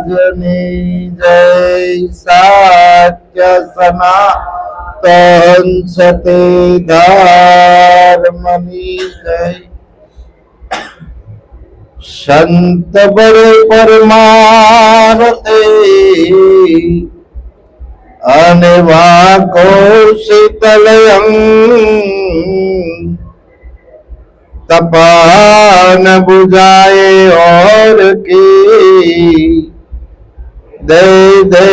મહારાજની જય સાત્ય સનાતન સતી ધર્મની જય સંત બળે પરમારતે અને વાકો શીતલયં तपान बुझाए और की દે દે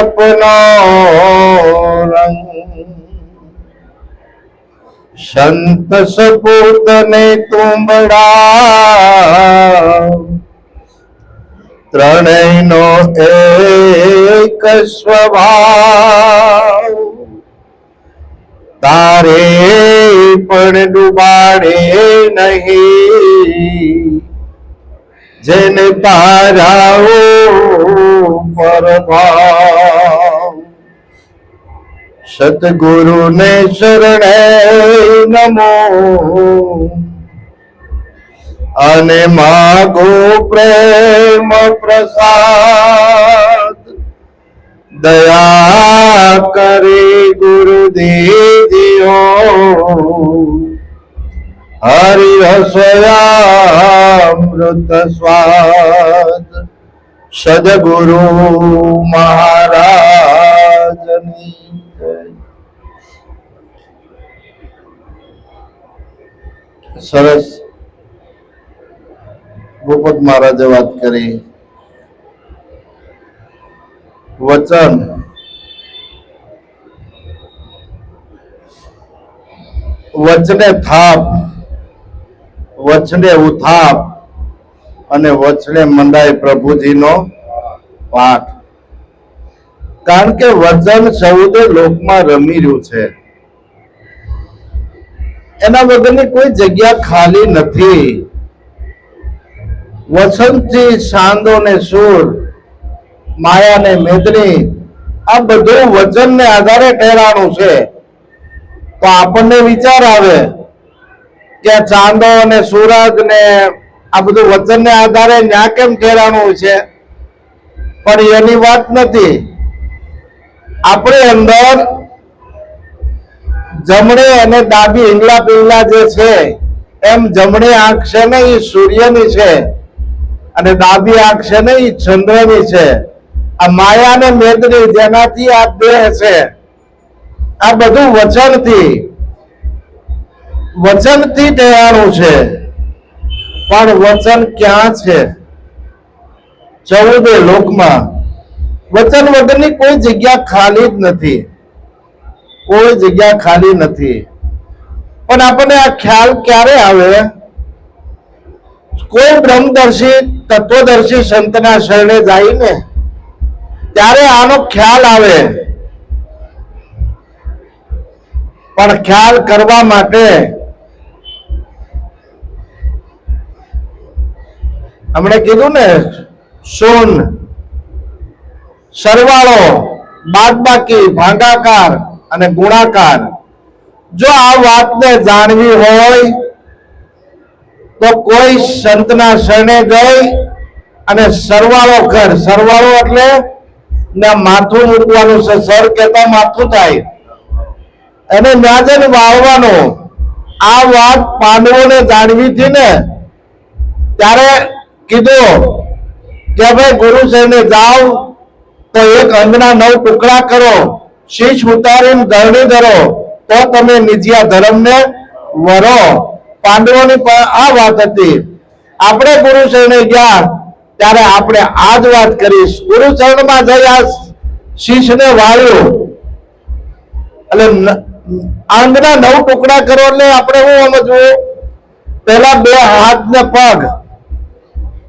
અપનો રંગ સંત સપૂત ને તુંબડા ત્રણેય નો એક સ્વભાવ. તારે પણ ડુબાડે નહીં. જેને તારાઓ પર ભાવ સતગુરુને શરણે નમો. અને માગો પ્રેમ પ્રસાદ. દયા કરી ગુરુ હરિ હસયામૃત સ્વાદ. સદગુરુ મહારાજની. સરસ. ભૂપત મહારાજે વાત કરી. વચન. વચને થાપ. વચને ઉથાપ અને વચને મંડાય પ્રભુજીનો પાઠ. કારણ કે વચન સૌદે લોકમાં રમી રહ્યું છે. એના વગરની કોઈ જગ્યા ખાલી નથી. વસંતથી સાંદો ને સુર, માયા ને મેદની, આ બધું વચનને આધારે ટેરાણું છે. તો આપણને વિચાર આવે કે ચાંદો અને સૂરજ ને આ બધું વચનને આધારે ન્યા કેમ ઠેરાણું છે? પણ એની વાત નથી. આપણી અંદર જમણે અને ડાબી હિંગલા પિંગલા જે છે, એમ જમણી આંખ છે ને એ સૂર્યની છે અને ડાબી આંખ છે ને એ ચંદ્રની છે. આ માયા ને મેદની જેનાથી આ દેહ છે. આ બધું વચનથી વચનથી દયાળુ છે. પણ વચન ક્યાં છે? ચૌદે લોકમાં. વચન વગરની કોઈ જગ્યા ખાલી જ નથી. કોઈ જગ્યા ખાલી નથી. પણ આપણને આ ખ્યાલ ક્યારે આવે? કોઈ બ્રહ્મદર્શી, તત્વદર્શી સંતના શરણે જાય ને ત્યારે આનો ખ્યાલ આવે. પણ ખ્યાલ કરવા માટે હમણે કીધું ને, સોન, સરવાળો, બાદબાકી, ભાગાકાર અને ગુણાકાર. જો આ વાતને જાણવી હોય, તો કોઈ સંતના શરણે ગઈ અને સરવાળો કર સરવાળો એટલે ને માથું મૂકવાનું છે, સર કેતા માથું થાય. એને ન્યાજન વાવવાનો આ વાત પાંડવોને જાણવી હતી ને, ત્યારે કીધું કે ભાઈ ગુરુ સાહેબને જાઓ તો એક અંગના નવ ટુકડા કરો, શીશ ઉતારીને ધરણી ધરો, તો તમે નિજિયા ધર્મને વરો. પાંડવોની પણ આ વાત હતી. આપણે ગુરુ શરણે ગયા, ત્યારે આપણે આ જ વાત કરીશ. ગુરુ શરણમાં જઈ આ શીશને વાળ્યું. એટલે અંગના નવ ટુકડા કરો એટલે આપણે શું સમજવું? પેલા બે હાથ ને પગ.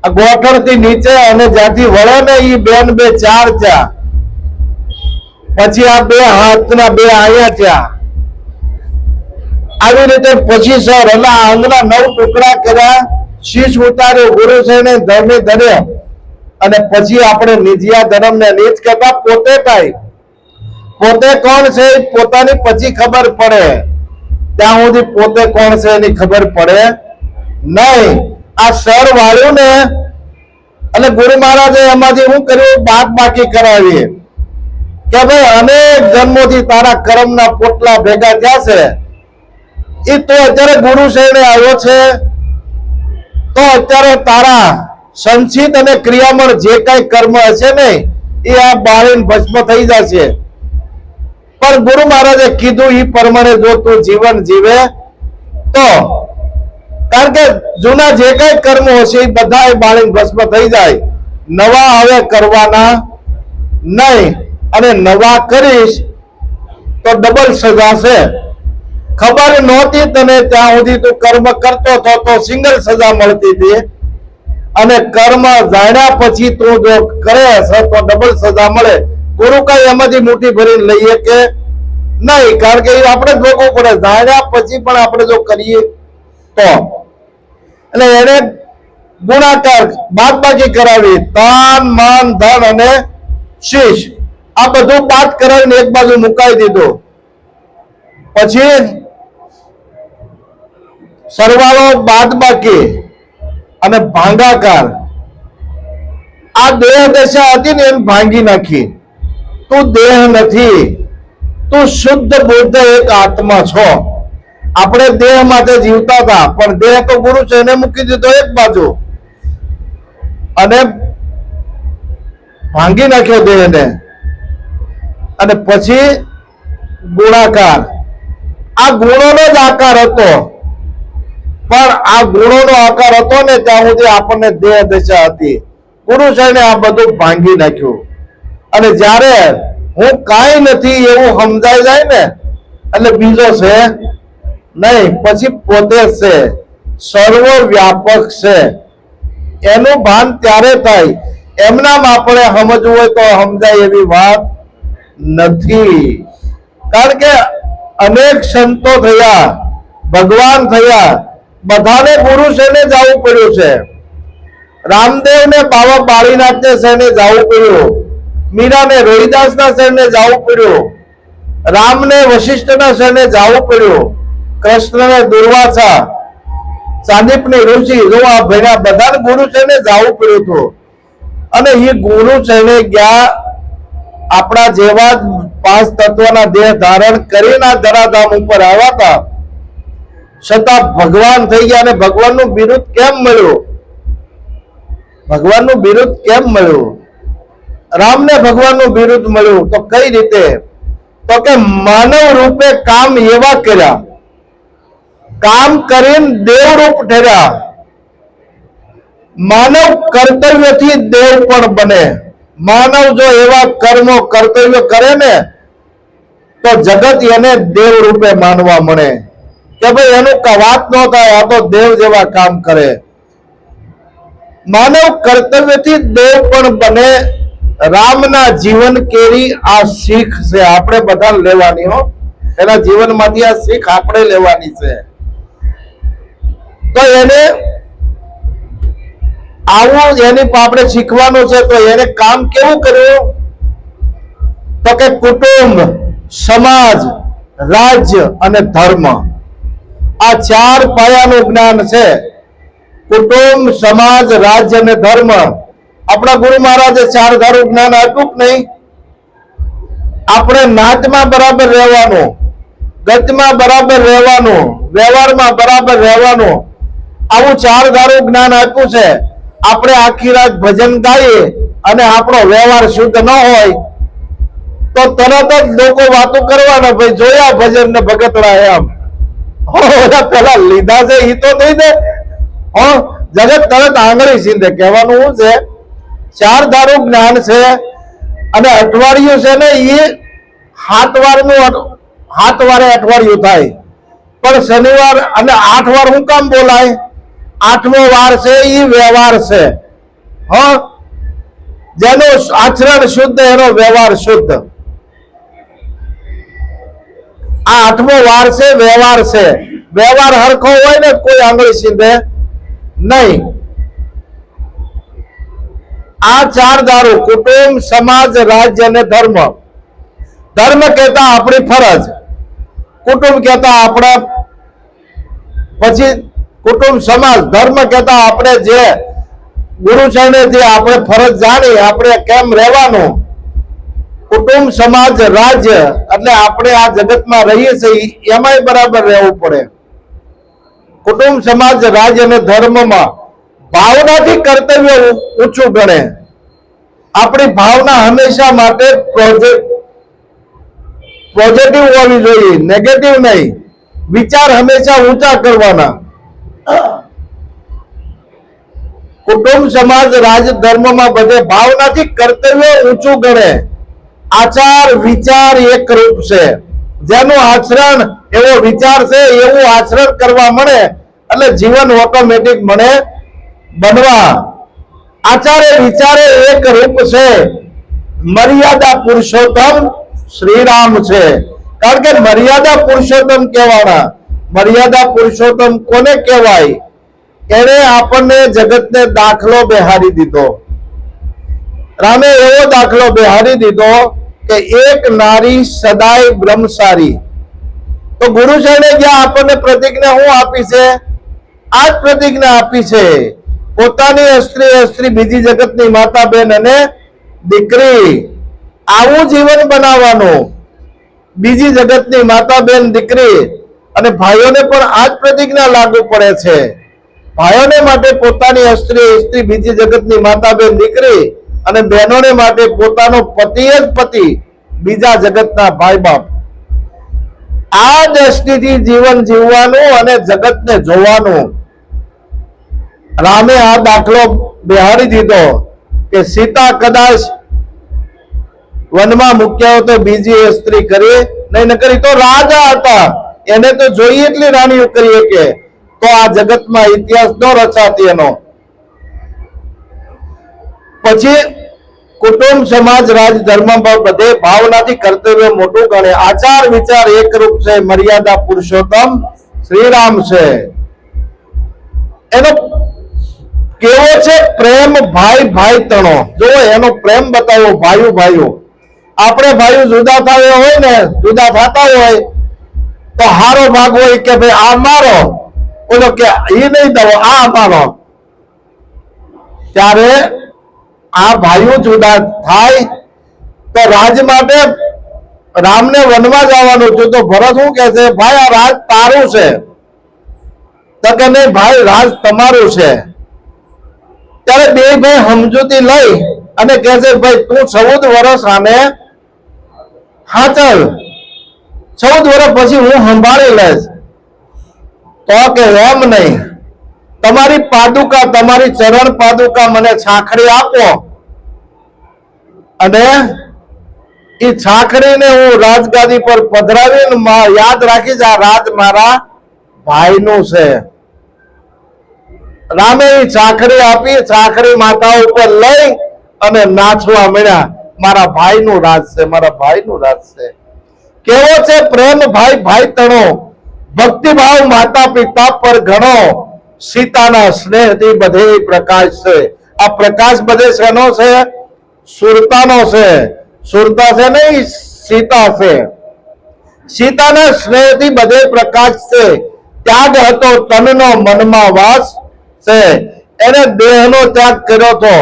આ ગોઠણથી નીચે અને જ્યાંથી વળે ને એ બે ને બે ચાર થયા. પછી આ બે હાથના બે આયા થયા. આવી રીતે પછી સર અને અંગના નવ ટુકડા કર્યા. શીશ ઉતાર્યો, ગુરુ ને ધર્મે ધર્યો. અને પછી આપણે નિજિયા ધર્મ ને નીચ કરતા પોતે કઈ. પોતે કોણ છે પોતાની પછી ખબર પડે. ત્યાં સુધી પોતે કોણ છે એની ખબર પડે નહીં. આ સર વાળ્યું ને અને ગુરુ મહારાજે એમાંથી શું કર્યું? બાદ બાકી કરાવી. કે ભાઈ, અનેક જન્મોથી તારા કર્મના પોટલા ભેગા થયા છે. એ તો અત્યારે ગુરુ શૈણે આવ્યો છે. તો અત્યારે તારા સંચિત અને ક્રિયામણ જે કઈ કર્મ હશે ને એ આ બાળીન ભસ્મ થઈ જશે. પણ ગુરુ મહારાજે કીધું એ પ્રમાણે જો તું જીવન જીવે, તો કારણ કે જૂના જે કઈ કર્મો હશે એ બધા એ બાળીને ભસ્મ થઈ જાય. નવા હવે કરવાના નહીં. અને નવા કરીશ તો ડબલ સજા છે. ખબર નહોતી તને ત્યાં સુધી તું કર્મ કરતો હતો તો સિંગલ સજા મળતી હતી. અને કર્મ જાણ્યા પછી તું જો કરે છે તો ડબલ સજા મળે. ગુરુ કઈ એમાંથી મુઠ્ઠી ભરીને લઈએ કે નહીં. કારણ કે એ આપણે જ પડે. જાણ્યા પછી પણ આપણે જો કરીએ તો. એટલે એને ગુણાકાર, બાદબાકી કરાવી, તન, મન, ધન અને શીશ. આ બધું બાદ કરાવીને એક બાજુ મુકાઈ દીધું. પછી સરવાળો બાદબાકી અને ભાંગાકાર. આ દેહ દશા હતી ને એમ ભાંગી નાખી. તું દેહ નથી, તું શુદ્ધ બુદ્ધ એક આત્મા છો. આપણે દેહ માટે જીવતા હતા, પણ દેહ તો ગુરુ છે, એને મૂકી દીધો એક બાજુ. અને ભાંગી નાખ્યો દેહને અને પછી ગુણાકાર આ ગુણોનો જ આકાર હતો. પણ આ ગુણોનો આકાર હતો ને ત્યાં સુધી આપણને દેહ દશા હતી. સાહેબે આ બધું ભાંગી નાખ્યું. અને જ્યારે હું કાંઈ નથી એવું સમજાઈ જાય ને, એટલે બીજો છે નહીં, પછી પોતે છે. સર્વ વ્યાપક છે. એનું ભાન ત્યારે થાય. એમનામ આપણે સમજવું હોય તો સમજાય એવી વાત નથી. કારણ કે અનેક સંતો થયા, ભગવાન થયા, બધાને ગુરુ શેને જવું પડ્યું છે. રામદેવ ને બાબા બાળીનાથ ને શેને જવું પડ્યું. મીરા ને રોહિદાસ ના શેને જવું પડ્યું. રામ ને વશિષ્ઠ ના શેને જવું પડ્યું. કૃષ્ણ ને દુર્વાસા સાદીપની ઋષિ જો આ ભેગા બધા ગુરુ શેને જવું પડ્યું હતું. અને એ ગુરુ શેને ગયા આપણા જેવા જ પાંચ તત્વના દેહ ધારણ કરીને ધરાધામ ઉપર આવ્યા હતા. છતાં ભગવાન થઈ ગયા અને ભગવાનનું બિરુદ કેમ મળ્યું? ભગવાનનું બિરુદ કેમ મળ્યું? રામને ભગવાનનું બિરુદ મળ્યું તો કઈ રીતે? તો કે માનવ રૂપે કામ એવા કર્યા. કામ કરીને દેવ રૂપ ઠર્યા. માનવ કર્તવ્યથી દેવ પણ બને. માનવ જો એવા કર્મો કર્તવ્ય કરે ને, તો જગત એને દેવ રૂપે માનવા મળે. કે ભાઈ એનું વાત ન થાય, આ તો દેવ જેવા કામ કરે. માનવ કર્તવ્યથી દેવ પણ બને. રામના જીવન કેરી આ શીખ છે? આપણે બધા લેવાની હો. એના જીવનમાંથી આ શીખ આપણે લેવાની છે. તો એને આવું એની આપણે શીખવાનું છે, તો એને કામ કેવું કર્યું તો કે કુટુંબ, સમાજ, રાજ્ય અને ધર્મ. આ ચાર પાયાનું જ્ઞાન છે. કુટુંબ, સમાજ, રાજ્ય અને ધર્મ. આપણા ગુરુ મહારાજે ચાર ધારું જ્ઞાન આપ્યું કે નહીં? આપણે નાચમાં બરાબર રહેવાનું, ગતમાં બરાબર રહેવાનું, વ્યવહારમાં બરાબર રહેવાનું આવું ચાર ધારું જ્ઞાન આપ્યું છે. આપણે આખી રાત ભજન ગાઈએ અને આપણો વ્યવહાર શુદ્ધ ન હોય તો તરત જ લોકો વાતો કરવાના ભાઈ જોયા ભજન ને ભગતડા એમ. હો, પેલા લીધા છે ઈ તો નહીં દે. હો જગત તરત આંગળી સીધે. કહેવાનું શું છે? ચાર ધારું જ્ઞાન છે અને અઠવાડિયું છે ને એ સાત વારનું સાત વારે અઠવાડિયું થાય. પણ શનિવાર અને આઠ વાર શું કામ બોલાય? આઠમો વાર છે એ વ્યવહાર છે. હ? જેનું આચરણ શુદ્ધ, એનો વ્યવહાર શુદ્ધ. આ આઠમો વાર છે, વ્યવહાર છે. વ્યવહાર હરખો હોય ને, કોઈ આંગળી સીધે નહીં. આ ચાર દારૂ, કુટુંબ, સમાજ, રાજ્ય અને ધર્મ. ધર્મ કહેતા આપણી ફરજ. કુટુંબ કહેતા આપણા પછી કુટુંબ, સમાજ, ધર્મ કહેતા આપણે જે ગુરુ જે આપણે ફરજ જાણી, આપણે કેમ રહેવાનું? કુટુંબ, સમાજ, રાજ્ય, એટલે આપણે આ જગતમાં રહીએ છીએ, એમાંય બરાબર રહેવું પડે. કુટુંબ, સમાજ, રાજ્ય અને ધર્મમાં ભાવનાથી કર્તવ્ય ઊંચું ગણે. આપણી ભાવના હંમેશા માટે પોઝિટિવ હોવી જોઈએ નેગેટિવ નહીં. વિચાર હંમેશા ઊંચા કરવાના. કુટુંબ સમાજ રાજ ધર્મમાં બધે ભાવનાથી કર્તવ્ય ઊંચું ગણે. આચાર, વિચાર એક રૂપ છે. જેનું આચરણ એવો વિચાર છે, એવું આચરણ કરવા મળે. એટલે જીવન ઓટોમેટિક મને બનવા. આચારે, વિચારે એક રૂપ છે. મર્યાદા પુરુષોત્તમ શ્રીરામ છે. કારણ કે મર્યાદા પુરુષોત્તમ કહેવાના. મર્યાદા પુરુષોત્તમ કોને કહેવાય? એને આપણને જગતને દાખલો બેહારી દીધો. રામે એવો દાખલો બેહાડી દીધો કે એક નારી સદાય બ્રહ્મસારી. તો ગુરુ જ્યાં આપણને પ્રતિજ્ઞા હું આપી છે? આ જ પ્રતિજ્ઞા આપી છે. પોતાની અસ્ત્રી અસ્ત્રી બીજી જગતની માતા બેન અને દીકરી. આવું જીવન બનાવવાનું. બીજી જગતની માતા બેન દીકરી. અને ભાઈઓને પણ આ જ પ્રતિજ્ઞા લાગુ પડે છે. ભાઈઓને માટે પોતાની સ્ત્રી સ્ત્રી બીજી જગતની માતા બેન દીકરી અને બહેનોને માટે પોતાનો પતિ જ પતિ બીજા જગતના ભાઈ બાપ. આ દ્રષ્ટિથી જીવન જીવવાનું અને જગતને જોવાનું. રામે આ દાખલો બિહારી દીધો કે સીતા કદાચ વનમાં મૂક્યા તો બીજી સ્ત્રી કરી, નહીં ન કરી તો રાજા હતા. એને તો જોઈએ એટલી રાણીઓ કરી કે તો આ જગતમાં ઇતિહાસ ન રચાતી એનો. પછી કુટુંબ, સમાજ, રાજ, ધર્મ બધે ભાવનાથી કર્તવ્ય મોટું ગણે. આચાર, વિચાર એકરૂપ છે, મર્યાદા, પુરુષોત્તમ શ્રીરામ છે. એનો કેવો છે? પ્રેમ, ભાઈ ભાઈ તણો જો એનો પ્રેમ બતાવો, ભાઈઓ ભાઈઓ. આપણે ભાઈઓ જુદા થયા હોય ને, જુદા થતા હોય, તો હારો ભાગ હોય કે ભાઈ આ મારો? ઓલો કે એ નહીં દવો આ મારો ત્યારે આ ભાઈઓ જુદા થાય તો રાજ માટે રામને વનમાં જવાનું છે. તો ભરત શું કે છે? ભાઈ, આ રાજ તારું છે. તો કે નહીં, ભાઈ, રાજ તમારું છે. ત્યારે બે ભાઈ સમજૂતી લઈ અને કહે છે, ભાઈ, તું ચૌદ વર્ષ આને હાચલ. ચૌદ વર્ષ પછી હું સંભાળી લઈશ. તો કે એમ નહીં. તમારી પાદુકા, તમારી ચરણ પાદુકા મને છાખડી આપો. અને એ છાખડીને હું રાજગાદી પર પધરાવીને યાદ રાખીશ આ રાજ મારા ભાઈનું છે. રામે એ છાખડી આપી, છાખડી માતા ઉપર લઈ અને નાચવા મળ્યા મારા ભાઈનું રાજ છે, મારા ભાઈનું રાજ છે. કેવો છે પ્રેમ ભાઈ ભાઈ તણો ભક્તિભાવ માતા પિતા પર ઘણો સીતાના સ્નેહથી બધે પ્રકાશ છે. આ પ્રકાશ બધે શેનો છે? સુરતાનો છે. સુરતા છે નહીં, સીતા છે. સીતાના સ્નેહથી બધે પ્રકાશ છે. ત્યાગ હતો તનનો મનમાં વાસ છે. એને દેહનો ત્યાગ કર્યો હતો.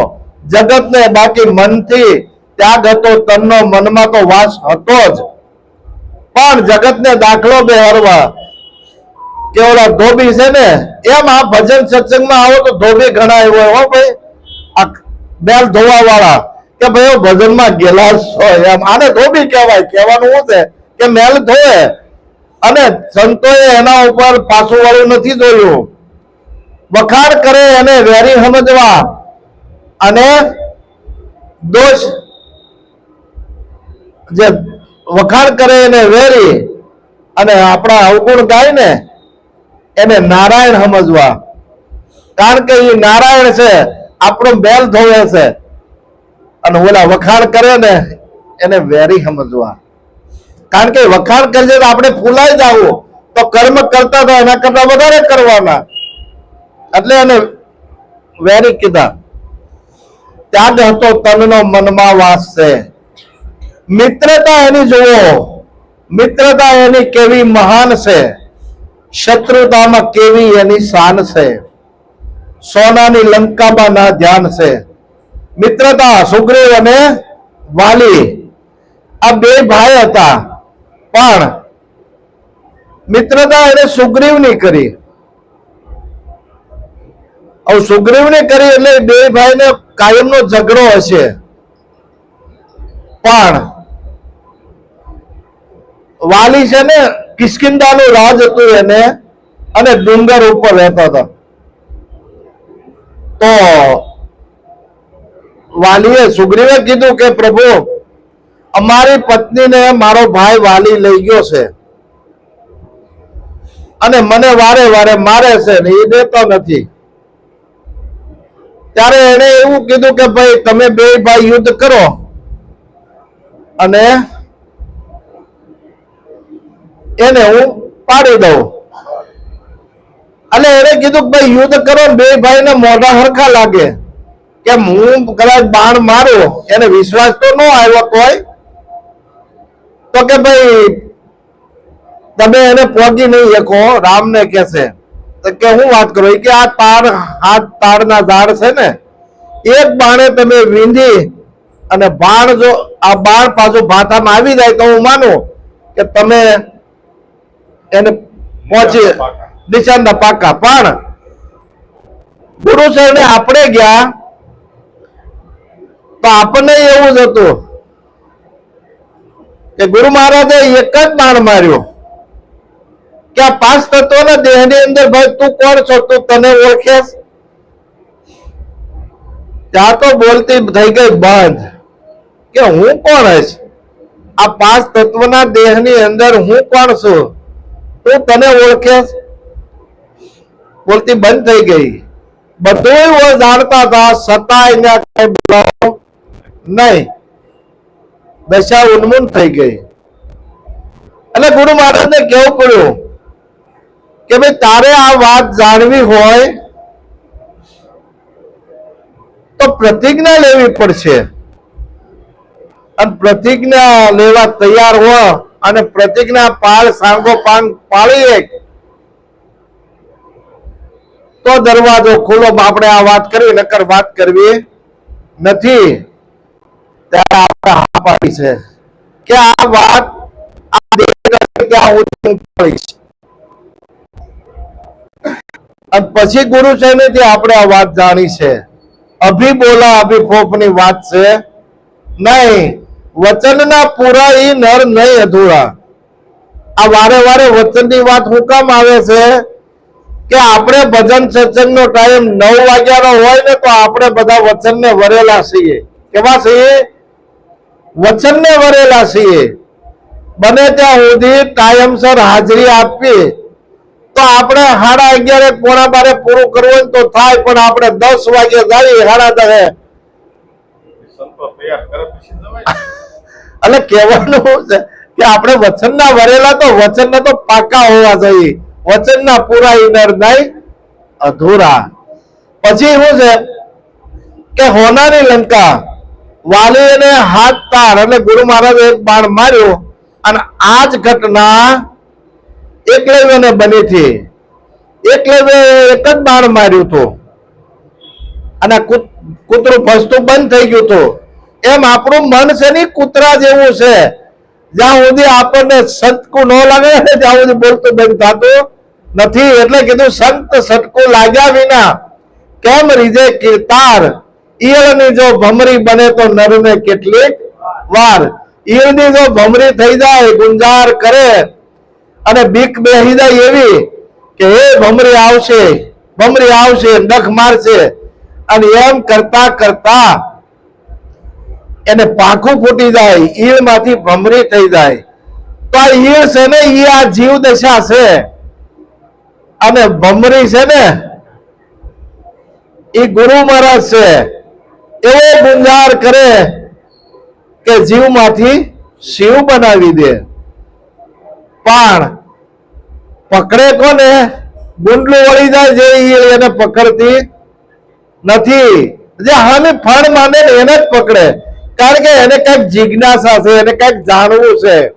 જગતને બાકી મનથી ત્યાગ હતો તનનો મનમાં તો વાસ હતો જ. પણ જગતને દાખલો બેહારવા કે ઓલા ધોબી છે ને, એમ આ ભજન સત્સંગમાં આવો તો ધોબી ઘણા એવો હો ભાઈ. આ બેલ ધોવા વાળા કે ભાઈ ભજનમાં ગેલાસ હોય એમ. આને ધોબી કહેવાય. કહેવાનું શું છે? કે મેલ ધોવે અને સંતોએ એના ઉપર પાછું વાળું નથી જોયું વખાણ કરે એને વેરી સમજવા અને દોષ જે વખાણ કરે એને વેરી અને આપણા અવગુણ ગાય ને એને નારાયણ સમજવા. કારણ કે એ નારાયણ છે, આપણો બેલ ધોવે છે. અને ઓલા વખાણ કરે ને, એને વેરી સમજવા. કારણ કે વખાણ કરીએ તો આપણે ફૂલાઈ જવું. તો કર્મ કરતા હતા એના કરતા વધારે કરવાના. એટલે એને વેરી કીધા. ત્યાગ હતો તનનો મનમાં વાસ છે. મિત્રતા એની જુઓ. મિત્રતા એની કેવી મહાન છે. શત્રુતામાં કેવી એની શાન છે? સોનાની લંકામાં ના ધ્યાન છે. મિત્રતા, સુગ્રીવ અને વાલી. આ બે ભાઈ હતા. પણ મિત્રતા એને સુગ્રીવની કરી. હવે સુગ્રીવની કરી એટલે બે ભાઈને કાયમનો ઝઘડો હશે. પણ વાલી છે ને કિસ્કિંદાનું રાજ હતું એને અને ડુંગર ઉપર રહેતા હતા. તો વાલીએ સુગ્રીવે કીધું કે, પ્રભુ, અમારી પત્નીને મારો ભાઈ વાલી લઈ ગયો છે અને મને વારે વારે મારે છે ને એ દેતો નથી. ત્યારે એને એવું કીધું કે, ભાઈ, તમે બે ભાઈ યુદ્ધ કરો અને એને હું પાડી દઉં. એટલે એને કીધું કે ભાઈ, યુદ્ધ કરો ને બે ભાઈને મોઢા હરખા લાગે. કે હું કદાચ બાણ મારું, એને વિશ્વાસ તો ન આવ્યો કોઈ. તો કે ભાઈ, તમે એને પહોંચી નહીં શકો, રામને કે તો કે હું વાત કરું કે આ તાર હાથ તારના ઝાડ છે ને, એક બાણે તમે વીંધી અને બાણ જો, આ બાણ પાછું ભાથામાં આવી જાય તો હું માનું કે તમે એને પહોંચી નિશાનના પાકા. પણ ગુરુ સાહેબને આપણે ગયા તો આપણને એવું જ હતું કે ગુરુ મહારાજે એક જ બાણ માર્યો કે આ પાંચ તત્વોના દેહની અંદર ભાઈ તું કોણ છો? તું તને ઓળખેસ ત્યાં તો બોલતી થઈ ગઈ બંધ કે હું કોણ હશ આ પાંચ તત્વના દેહની અંદર હું કોણ છું? તું તને ઓળખે? બોલતી બંધ થઈ ગઈ. બધું જાણતા હતા છતાં કઈ નહીં. દશા ઉન્મૂન થઈ ગઈ. એટલે ગુરુ મહારાજને કેવું પડ્યું કે ભાઈ, તારે આ વાત જાણવી હોય તો પ્રતિજ્ઞા લેવી પડશે. અને પ્રતિજ્ઞા લેવા તૈયાર હો. અને પ્રતિજ્ઞા પાળ સાંગો પાન એક. તો દરવાજો ખુલ્લો આપણે આ વાત કરી નકર વાત કરવી નથી. ત્યારે આપણે હા પાડી છે. કે આ વાત પછી ગુરુ છે ને તે આપણે આ વાત જાણી છે. અભી બોલા અભી ફોફની વાત છે. નહીં. વચનના પૂરા ઈ નર નહીં અધૂરા. આ વારે વારે વચનની વાત હું કામ આવે છે કે આપણે ભજન સત્સંગનો ટાઈમ નવ વાગ્યાનો હોય ને તો આપણે બધા વચનને વરેલા છીએ. કેવા છીએ? વચનને વરેલા છીએ. બને ત્યાં સુધી ટાઈમસર હાજરી આપવી તો આપણે સાડા અગિયારે પોણા બારે પૂરું કરવું તો થાય, પણ આપણે દસ વાગે જઈએ, સાડા દસે સંતો તૈયાર કરે પછી જવાય એટલે કહેવાનું છે કે આપણે વચનના વરેલા તો વચનના તો પાકા હોવા જોઈએ. વચનના પૂરા ઇનર નહીં, અધૂરા. પછી શું છે કે હોનાની લંકા વાલીને હાથ તાર એટલે ગુરુ મહારાજે એક બાણ માર્યો અને આ જ ઘટના એકલવ્યને બની હતી. એકલવ્ય એક જ બાણ માર્યું હતું. અને કૂત- કૂતરું ફસતું બંધ થઈ ગયું હતું. એમ આપણું મન છે ને કૂતરા જેવું છે. જ્યાં સુધી આપણને સટકું ન લાગે ને ત્યાં સુધી બોલતું બંધ થતું નથી. એટલે કીધું, સંત સટકું લાગ્યા વિના કેમ રીજે કીર્તાર? ઈયળની જો ભમરી બને તો નરને કેટલીક વાર. ઈયળની જો ભમરી થઈ જાય, ગુંજાર કરે અને બીક બેહી જાય એવી કે હે ભમરી આવશે ભમરી આવશે, નખ મારશે અને એમ કરતા કરતા એને પાંખું ફૂટી જાય ઈળમાંથી ભમરી થઈ જાય. તો આ ઈળ છે ને, ઈ આ જીવ દશા છે. અને ભમરી છે ને એ ગુરુ મહારાજ છે. એવો ગુંજાર કરે કે જીવમાંથી શિવ બનાવી દે. પણ પકડે કોને? ગુંડલું વળી જાય જે ઈ એને પકડતી નથી. જે હાને ફળ માને એને જ પકડે. કારણ કે એને કંઈક જિજ્ઞાસા છે, એને કંઈક જાણવું છે.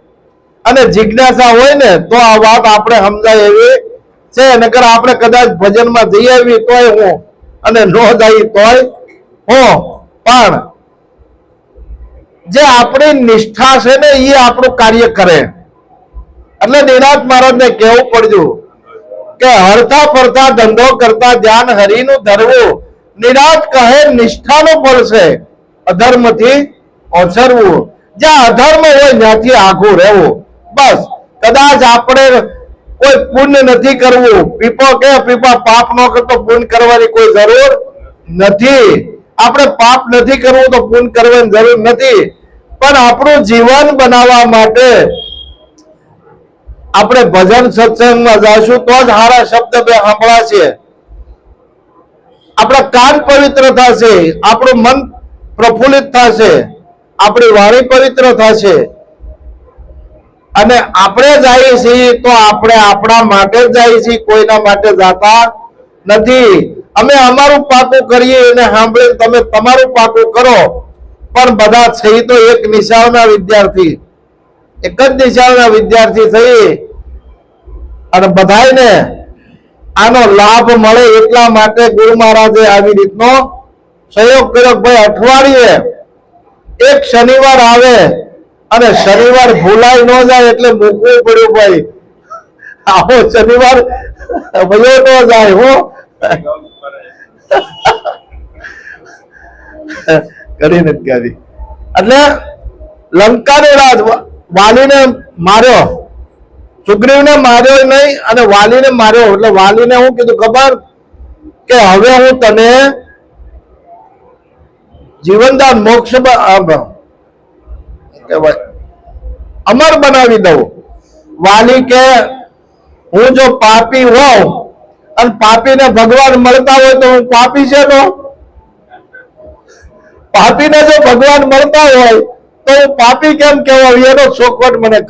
અને જિજ્ઞાસા હોય ને, તો આ વાત આપણે સમજાય એવી છે. નકર આપણે કદાચ ભજનમાં જઈ આવી તોય હું. અને ન જઈ તોય હું. પણ જે આપણી નિષ્ઠા છે ને એ આપણું કાર્ય કરે. એટલે નિરાત મહારાજને કહેવું પડ્યું કે હરતા ફરતા, ધંધો કરતા, ધ્યાન હરિનું ધરવું. નિરાજ કહે નિષ્ઠાનું ફળ છે. અધર્મથી ઓછરવું જ્યાં અધર્મ હોય ત્યાંથી આઘું રહેવું. બસ. કદાચ આપણે કોઈ પુણ્ય નથી કરવું. પીપો કે પીપો પાપ ન કરતો પુણ્ય કરવાની કોઈ જરૂર નથી. આપણે પાપ નથી કરવું તો પુણ્ય કરવાની જરૂર નથી. પણ આપણું જીવન બનાવવા માટે આપણે ભજન સત્સંગમાં જઈશું તો જ સારા શબ્દ બે સાંભળાશે. આપણા કાન પવિત્ર થશે. આપણું મન પ્રફુલ્લિત થશે. આપણી વાણી પવિત્ર થશે. અને આપણે જઈએ છીએ તો આપણે આપણા માટે જ જઈએ છીએ, કોઈના માટે જાતા નથી. અમે અમારું પાકું કરીએ એને સાંભળીને તમે તમારું પાકું કરો. પણ બધા થઈ તો એક નિશાળના વિદ્યાર્થી. એક જ નિશાળના વિદ્યાર્થી થઈ. અને બધાને આનો લાભ મળે એટલા માટે ગુરુ મહારાજે આવી રીતનો સહયોગ કર્યો. ભાઈ, અઠવાડિયે એક શનિવાર આવે અને શનિવાર ભૂલાઈ ન જાય એટલે મૂકવું પડ્યું ભાઈ. આવો શનિવાર ભયો ન જાય હો. કરી નથી ગાદી એટલે લંકાને રાજ, વાલીને માર્યો. સુગ્રીવને માર્યો નહીં અને વાલીને માર્યો. એટલે વાલીને હું કીધું, ખબર કે હવે હું તને જીવનદાન, મોક્ષ કહેવાય? અમર બનાવી દઉં. વાલી કે, હું જો પાપી હોઉં અને પાપીને ભગવાન મળતા હોય તો હું પાપી છે તો? પાપીને જો ભગવાન મળતા હોય તો હું પાપી કેમ કહેવાય? એનો ચોખવટ મને